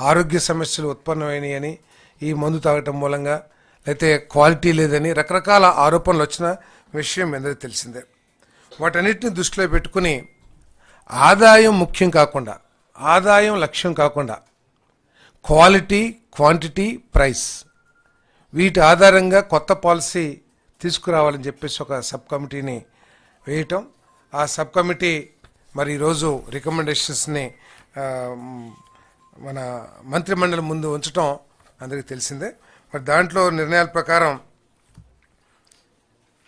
ఆరోగ్య సమస్యలు ఉత్పన్నమైనాయని ఈ మందు తాగటం మూలంగా లేకపోతే క్వాలిటీ లేదని రకరకాల ఆరోపణలు వచ్చిన విషయం మీ అందరికీ తెలిసిందే. వాటన్నిటిని దృష్టిలో పెట్టుకుని ఆదాయం ముఖ్యం కాకుండా ఆదాయం లక్ష్యం కాకుండా క్వాలిటీ క్వాంటిటీ ప్రైస్ వీటి ఆధారంగా కొత్త పాలసీ తీసుకురావాలని చెప్పేసి ఒక సబ్ కమిటీని వేయటం. ఆ సబ్ కమిటీ మరి ఈరోజు రికమెండేషన్స్ని మన మంత్రిమండలి ముందు ఉంచటం అందరికీ తెలిసిందే. మరి దాంట్లో నిర్ణయాల ప్రకారం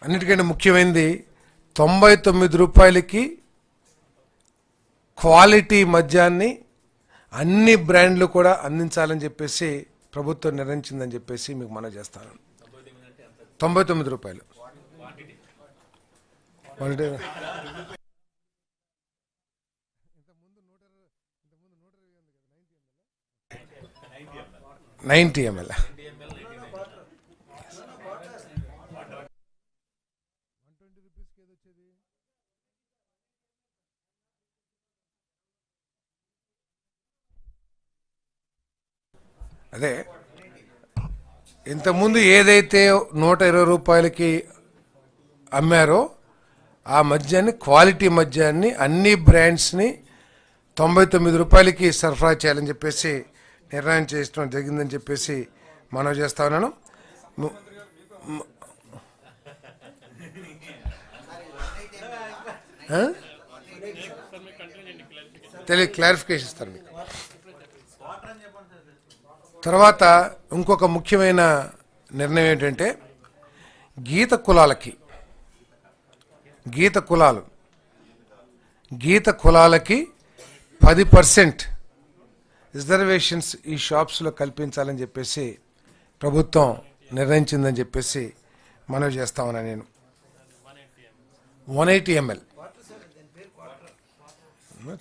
అన్నిటికంటే ముఖ్యమైనది తొంభై తొమ్మిది రూపాయలకి క్వాలిటీ మద్యాన్ని అన్ని బ్రాండ్లు కూడా అందించాలని చెప్పేసి ప్రభుత్వం నిర్ణయించిందని చెప్పేసి మీకు మనం చేస్తాను. తొంభై తొమ్మిది రూపాయలు. Ninety ML. అదే ఇంతకుముందు ఏదైతే నూట ఇరవై రూపాయలకి అమ్మారో ఆ మద్యాన్ని క్వాలిటీ మద్యాన్ని అన్ని బ్రాండ్స్ని తొంభై తొమ్మిది రూపాయలకి సరఫరా చేయాలని చెప్పేసి నిర్ణయం చేయడం జరిగిందని చెప్పేసి మనవి చేస్తా ఉన్నాను. తెలియ క్లారిఫికేషన్ ఇస్తాను మీకు. తర్వాత ఇంకొక ముఖ్యమైన నిర్ణయం ఏంటంటే గీత కులాలకి గీత కులాలు గీత కులాలకి పది పర్సెంట్ రిజర్వేషన్స్ ఈ షాప్స్లో కల్పించాలని చెప్పేసి ప్రభుత్వం నిర్ణయించిందని చెప్పేసి మనవి చేస్తా ఉన్నా నేను. వన్ ఎయిటీ ఎంఎల్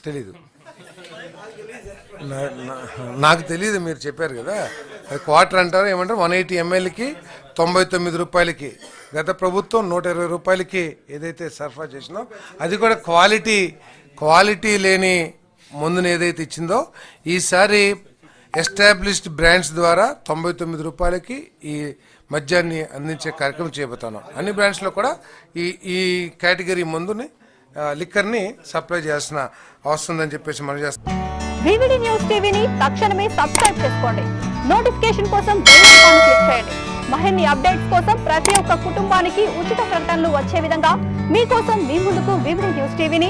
తెలీదు. నా- నాకు తెలియదు మీరు చెప్పారు కదా. అది క్వార్టర్ అంటారు ఏమంటారు? వన్ ఎయిటీ ఎంఎల్కి తొంభై తొమ్మిది రూపాయలకి. గత ప్రభుత్వం నూట ఇరవై రూపాయలకి ఏదైతే సరఫరా చేసినా అది కూడా క్వాలిటీ క్వాలిటీ లేని మందుని ఏదైతే ఇచ్చిందో ఈసారి ఎస్టాబ్లిష్డ్ బ్రాండ్స్ ద్వారా తొంభై తొమ్మిది రూపాయలకి ఈ మద్యాన్ని అందించే కార్యక్రమం చేయబోతున్నాం. అన్ని బ్రాండ్స్లో కూడా ఈ ఈ కేటగిరీ మందుని లిక్కర్ని సప్లై చేయాల్సిన అవసరం ఉందని చెప్పేసి మనం చేస్తాం. వివిడి న్యూస్ టీవీని తక్షణమే సబ్స్క్రైబ్ చేసుకోండి. నోటిఫికేషన్ కోసం బెల్ ఐకాన్ క్లిక్ చేయండి. మరిన్ని అప్డేట్స్ కోసం ప్రతి ఒక్క కుటుంబానికి ఉచిత ప్రకటనలు వచ్చే విధంగా మీకోసం మీ ముందుకు వివిడి న్యూస్ టీవీని